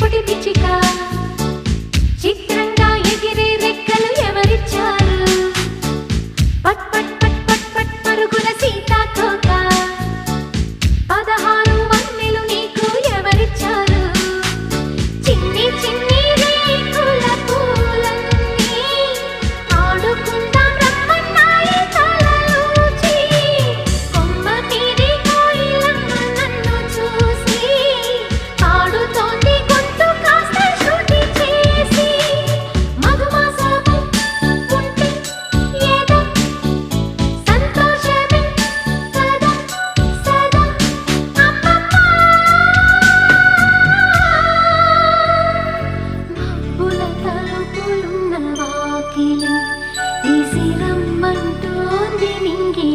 చిటిపటి పిచ్చికా. దిశరమ్మంటోంది నింగి